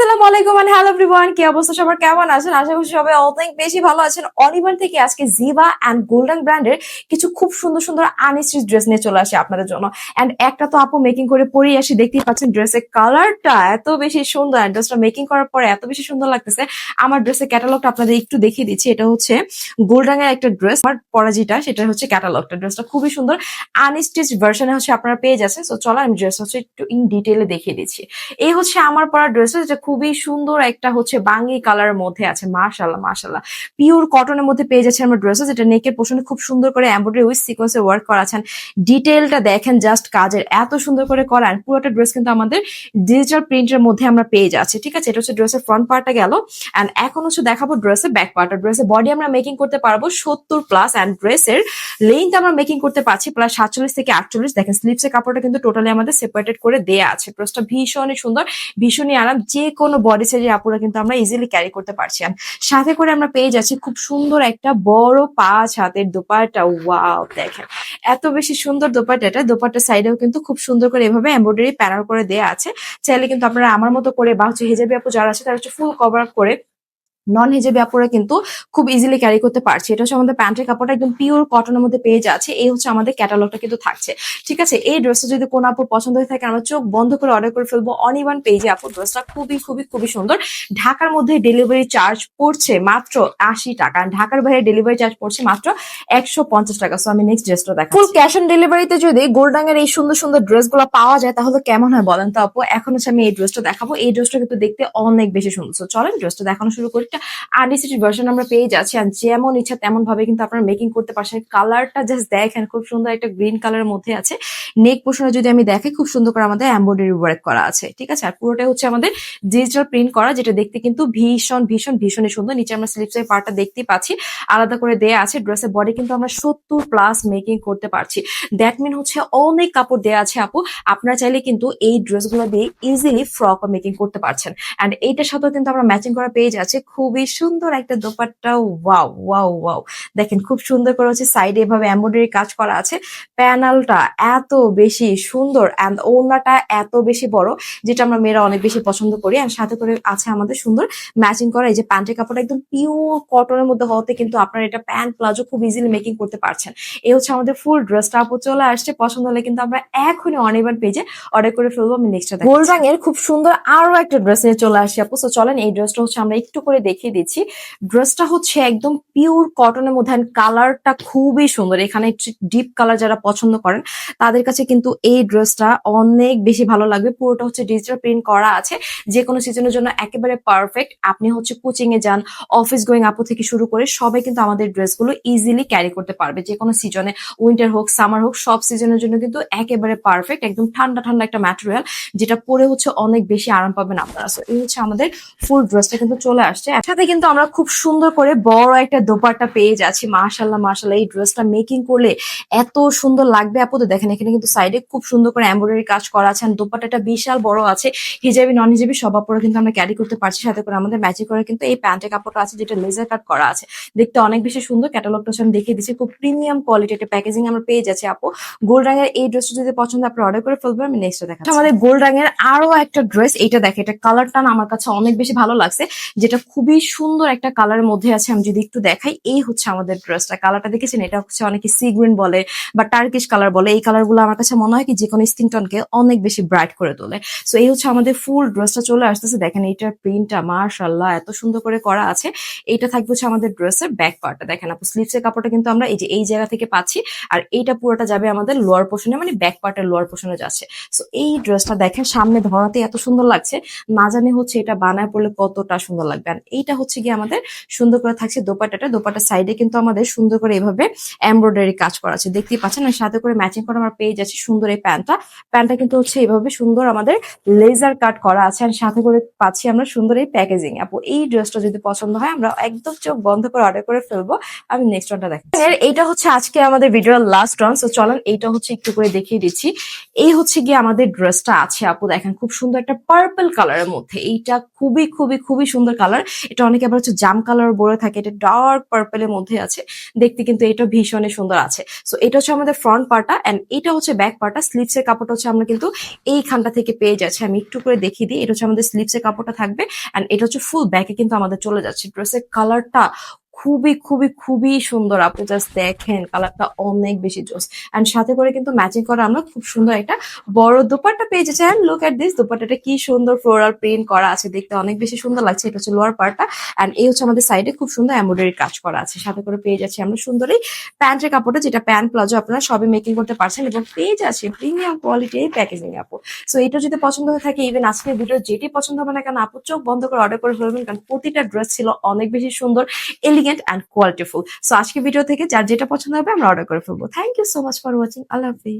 আসসালামু আলাইকুম and hello everyone কি অবস্থা? সবার কেমন আছেন? আশা করছি সবাই বেশি ভালো আছেন। অনিবান থেকে আজকে এন্ড গোল্ডেন ব্র্যান্ডের কিছু খুব সুন্দর সুন্দর ড্রেস নিয়ে চলে আপনাদের জন্য। এন্ড একটা তো আপু মেকিং করে পরেই আসি, দেখতেই পাচ্ছেন ড্রেসের কালারটা এত বেশি সুন্দর। And ড্রেসটা মেকিং করার পরে এত বেশি সুন্দর লাগতেছে। আমার ড্রেসের ক্যাটালগটা আপনাদের একটু দেখিয়ে দিচ্ছি। এটা হচ্ছে গোল্ড রঙের একটা ড্রেস আমার পরা যেটা সেটা হচ্ছে ক্যাটালগটা ড্রেসটা খুবই সুন্দর। আনস্টিচ ভার্সনে হচ্ছে আপনারা পেয়ে যাচ্ছেন। সো চলো আমি ড্রেস হচ্ছে একটু ইন ডিটেলে দেখিয়ে দিচ্ছি। এই হচ্ছে আমার পরা ড্রেসটা যেটা খুবই সুন্দর একটা হচ্ছে বাঙ্গি কালারের মধ্যে আছে মাশাল্লাহ মাশাল্লাহ পিওর কটনের মধ্যে পেয়ে যাচ্ছে আমার ড্রেসেস যেটা নেকের পোষণে খুব সুন্দর করে এমব্রয়ডারি উইথ সিকোয়েন্সে ওয়ার্ক করা আছেন ডিটেলটা দেখেন জাস্ট কাজের, এত সুন্দর করে করা পুরোটা ড্রেস কিন্তু আমাদের ডিজিটাল প্রিন্টের মধ্যে আমরা পেয়ে যাচ্ছি, ঠিক আছে? এটা হচ্ছে ড্রেসের ফ্রন্ট পার্টটা গেল অ্যান্ড এখন হচ্ছে দেখাবো ড্রেসের ব্যাক পার্টটা ড্রেসের বডি আমরা মেকিং করতে পারব সত্তর প্লাস অ্যান্ড ড্রেসের লেন্থ আমরা মেকিং করতে পারছি প্লাস সাতচল্লিশ থেকে আটচল্লিশ। দেখেন স্লিপসের কাপড়টা কিন্তু টোটালি আমাদের সেপারেটেড করে দেয়া আছে। ড্রেসটা ভীষণই সুন্দর, ভীষণই আরাম, যে কোনো বডি সাইজের আপুরা কিন্তু আমরা ইজিলি ক্যারি করতে পারছি। আর সাথে করে আমরা পেয়ে যাচ্ছি খুব সুন্দর একটা বড় পাঁচ হাতের দোপাটা ওয়াও দেখেন। এত বেশি সুন্দর দোপাটাটা দোপাটার সাইডেও কিন্তু খুব সুন্দর করে এভাবে এমব্রয়ডারি প্যানেল করে দেয়া আছে। চাইলে কিন্তু আপনারা আমার মতো করে বা হচ্ছে হেজাবি আপু যারা আছে, তারা হচ্ছে ফুল কভার করে নন হিজেবি আপুরা কিন্তু খুব ইজিলি ক্যারি করতে পারছে। এটা হচ্ছে আমাদের প্যান্টের কাপড়টা একদম পিওর কটনের মধ্যে পেয়ে যাচ্ছে। এই হচ্ছে আমাদের ক্যাটালগটা কিন্তু থাকছে। ঠিক আছে? এই ড্রেসটা যদি কোনো আপুর পছন্দ হয়ে থাকে, আমরা চোখ বন্ধ করে অর্ডার করে ফেলব। অনিওয়ান পেজে আপুর ড্রেসটা খুবই খুবই খুবই সুন্দর। ঢাকার মধ্যে ডেলিভারি চার্জ পড়ছে মাত্র আশি টাকা। ঢাকার বাইরে ডেলিভারি চার্জ পড়ছে মাত্র একশো পঞ্চাশ টাকা। সো আমি নেক্সট ড্রেসটা দেখো ফুল ক্যাশ অন ডেলিভারিতে যদি গোল্ডাঙ্গের এই সুন্দর সুন্দর ড্রেসগুলো পাওয়া যায়, তাহলে কেমন হয় বলেন তো আপু? এখন হচ্ছে আমি এই ড্রেসটা দেখাবো। এই ড্রেসটা কিন্তু দেখতে অনেক বেশি সুন্দর। চলেন ড্রেসটা দেখানো শুরু করি। আনডিসিটি ভার্সন আমরা পেয়ে যাচ্ছি আর যেমন ইচ্ছা তেমন ভাবে কিন্তু আপনারা মেকিং করতে পারছেন। কালারটা জাস্ট দেখেন, খুব সুন্দর একটা গ্রিন কালারের মধ্যে আছে। নেক পোর্শনে যদি আমি দেখি খুব সুন্দর করে আমাদের এমব্রয়ডারি ওয়ার্ক করা আছে, ঠিক আছে? আর পুরোটাই হচ্ছে আমাদের ডিজিটাল প্রিন্ট করা, যেটা দেখতে কিন্তু ভীষণ ভীষণ, ভীষণই সুন্দর। নিচে আমরা স্লিপসের পার্টটা দেখতেই পাচ্ছি। আলাদা করে দেয়া আছে ড্রেসের বডি কিন্তু আমরা সত্তর প্লাস মেকিং করতে পারছি। দ্যাট মিন হচ্ছে অনেক কাপড় দেয়া আছে আপু। আপনারা চাইলে কিন্তু এই ড্রেসগুলো দিয়ে ইজিলি ফ্রক মেকিং করতে পারছেন। অ্যান্ড এইটার সাথেও কিন্তু আমরা ম্যাচিং করা পেয়ে যাচ্ছে। খুবই সুন্দর একটা দোপাট্টা ওয়াও ওয়াও ওয়াও। দেখেন খুব সুন্দর করে হচ্ছে সাইডে এভাবে এমব্রয়ডারি কাজ করা আছে। প্যানেলটা এত বেশি সুন্দর অ্যান্ড ওড়নাটা এত বেশি বড়, যেটা আমরা মেয়েরা অনেক বেশি পছন্দ করি। আর সাথে করে আছে আমাদের সুন্দর ম্যাচিং করা এই যে প্যান্টের কাপড়টা একদম পিওর কটনের মধ্যে হওয়াতে কিন্তু আপনারা এটা প্যান্ট প্লাজো খুব ইজিলি মেকিং করতে পারছেন। এই হচ্ছে আমাদের ফুল ড্রেসটা আপু চলে আসছে, পছন্দ হলে কিন্তু আমরা এখনই অনেকবার পেজে অর্ডার করে ফেলব। আমি নেক্সট গোল্ড রঙের খুব সুন্দর আরও একটা ড্রেস নিয়ে চলে আসি আপু। তো চলেন, এই ড্রেসটা হচ্ছে আমরা একটু করে দেখিয়ে দিচ্ছি। ড্রেসটা হচ্ছে একদম পিওর কটনের মধ্যে কালারটা খুবই সুন্দর। এখানে ডিপ কালার যারা পছন্দ করেন, তাদের কাছে কিন্তু এই ড্রেসটা অনেক বেশি ভালো লাগবে। পুরোটা হচ্ছে ডিজিটাল প্রিন্ট করা আছে। যে কোনো সিজনের জন্য একেবারে পারফেক্ট আপনি হচ্ছে কোচিং এ যান অফিস গোয়িং আপু থেকে শুরু করে সবাই কিন্তু আমাদের ড্রেসগুলো ইজিলি ক্যারি করতে পারবে। যে কোনো সিজনে উইন্টার হোক সামার হোক, সব সিজনের জন্য কিন্তু একেবারে পারফেক্ট একদম ঠান্ডা ঠান্ডা একটা ম্যাটেরিয়াল যেটা পরে হচ্ছে অনেক বেশি আরাম পাবেন আপনারা। এই হচ্ছে আমাদের ফুল ড্রেসটা কিন্তু চলে আসছে। একসাথে কিন্তু আমরা খুব সুন্দর করে বড় একটা দোপাট্টা পেয়ে যাচ্ছি। মাশাল্লাহ মাশাল্লাহ এই ড্রেসটা মেকিং করলে এত সুন্দর লাগবে। আপু তো দেখেন, এখানে কিন্তু সাইডে খুব সুন্দর করে এমব্রয়ডারি কাজ করা আছে দোপাট্টাটা বিশাল বড় আছে। হিজাবি নন হিজাবি সব আপুরা কিন্তু আমরা ক্যারি করতে পারছি। সাথে করে আমাদের ম্যাচিং করে কিন্তু এই প্যান্টের কাপড়টা আছে যেটা লেজার কাট করা আছে। দেখতে অনেক বেশি সুন্দর। ক্যাটালগটা আমি দেখিয়ে দিচ্ছি। খুব প্রিমিয়াম কোয়ালিটি একটা প্যাকেজিং আমরা পেয়ে যাচ্ছি আপু। গোল্ড রঙের এই ড্রেসটা যদি পছন্দ আপনি অর্ডার করে ফেলবেন। আমি নেক্সট দেখা আমাদের গোল্ড রঙের আরও একটা ড্রেস এইটা দেখে এটা কালারটা আমার কাছে অনেক বেশি ভালো লাগছে, যেটা খুবই সুন্দর একটা কালারের মধ্যে আছে, আমি যদি একটু দেখাই, এই হচ্ছে আমাদের ড্রেসটা কালারটা দেখেছেন? এটা হচ্ছে অনেকে সি গ্রিন বলে বা টার্কিশ কালার বলে। এই কালারগুলো আমার কাছে মনে হয় কি যে কোনো স্কিন টোনকে অনেক বেশি ব্রাইট করে তোলে। সো এই হচ্ছে আমাদের ফুল ড্রেসটা চলে আসতেছে। দেখেন, এইটার প্রিন্টটা মার্শাল্লাহ এত সুন্দর করে করা আছে। এইটা থাকবে হচ্ছে আমাদের ড্রেসের ব্যাক পার্টটা দেখেন আপু স্লিভসের কাপড়টা কিন্তু আমরা এই যে এই জায়গা থেকে পাচ্ছি, আর এইটা পুরোটা যাবে আমাদের লোয়ার পোর্শনে মানে ব্যাক পার্টের লোয়ার পোর্শনে যাচ্ছে। সো এই ড্রেসটা দেখেন, সামনে ধরাতে এত সুন্দর লাগছে। না জানি হচ্ছে এটা বানায় পড়লে কতটা সুন্দর লাগবে। আর এইটা হচ্ছে গিয়ে আমাদের সুন্দর করে থাকছে দোপাটাটা দোপাটার সাইডে কিন্তু আমাদের সুন্দর করে এভাবে এমব্রয়ডারি কাজ করা আছে। দেখতেই পাচ্ছেন আর সাথে করে ম্যাচিং করে আমার পেয়ে যাচ্ছে সুন্দর এই প্যান্টটা। প্যান্টটা কিন্তু হচ্ছে এইভাবে সুন্দর আমাদের লেজার কাট করা আছে আর সাথে করে পাচ্ছি আমরা সুন্দর এই প্যাকেজিং আপু, এই ড্রেসটা যদি পছন্দ হয় আমরা একদম চোখ বন্ধ করে অর্ডার করে ফেলব। আমি নেক্সট ওয়ানটা দেখি এইটা হচ্ছে আজকে আমাদের ভিডিওর লাস্ট রান সো চলেন এইটা হচ্ছে একটু করে দেখিয়ে দিচ্ছি। এই হচ্ছে গিয়ে আমাদের ড্রেসটা আছে আপু, দেখেন খুব সুন্দর একটা পার্পল কালারের মধ্যে। এইটা খুবই খুবই খুবই সুন্দর কালার এটা অনেকে আবার হচ্ছে জাম কালার বলে থাকে, এটা ডার্ক পার্পেলের মধ্যে আছে। দেখতে কিন্তু এটা ভীষণই সুন্দর আছে। সো এটা হচ্ছে আমাদের ফ্রন্ট পার্টটা এন্ড এটা হচ্ছে ব্যাক পার্টটা স্লিভস এর কাপড়টা হচ্ছে আমরা কিন্তু এইখানটা থেকে পেয়ে যাচ্ছি। আমি একটু করে দেখিয়ে দিই, এটা হচ্ছে আমাদের স্লিভস এর কাপড়টা থাকবে এন্ড এটা হচ্ছে ফুল ব্যাকে কিন্তু আমাদের চলে যাচ্ছে। ড্রেসের কালারটা খুবই খুবই খুবই সুন্দর। আপনি জাস্ট দেখেন কালারটা অনেক বেশি জোস। এন্ড সাথে করে কিন্তু ম্যাচিং করা আমরা খুব সুন্দর একটা বড় দোপাট্টা পেয়ে যাচ্ছি। এন্ড লুক এট দিস দোপাট্টাটা কি সুন্দর ফ্লোরাল প্রিন্ট করা আছে। দেখতে অনেক বেশি সুন্দর লাগছে। এটা হচ্ছে লোয়ার পার্টটা এন্ড এই হচ্ছে আমাদের সাইডে খুব সুন্দর এমব্রয়ডারি কাজ করা আছে। সাথে করে পেয়ে যাচ্ছি আমরা সুন্দরই প্যান্টের কাপড়টা, যেটা প্যান্ট প্লাজো আপনারা সবই মেকিং করতে পারছেন এবং পেয়ে যাচ্ছে প্রিমিয়াম কোয়ালিটি এই প্যাকেজিং আপু। সো এটা যদি পছন্দ হয়ে থাকে ইভেন আজকের ভিডিও যেটি পছন্দ হবে না কেন, আপু, চোখ বন্ধ করে অর্ডার করে ফেলবেন। কারণ প্রতিটা ড্রেস ছিল অনেক বেশি সুন্দর এলিগেন্ট অ্যান্ড কোয়ালিটিফুল সো আজকে ভিডিও থেকে যার যেটা পছন্দ হবে আমরা অর্ডার করে ফেলব। Thank you so much for watching Allah Hafiz.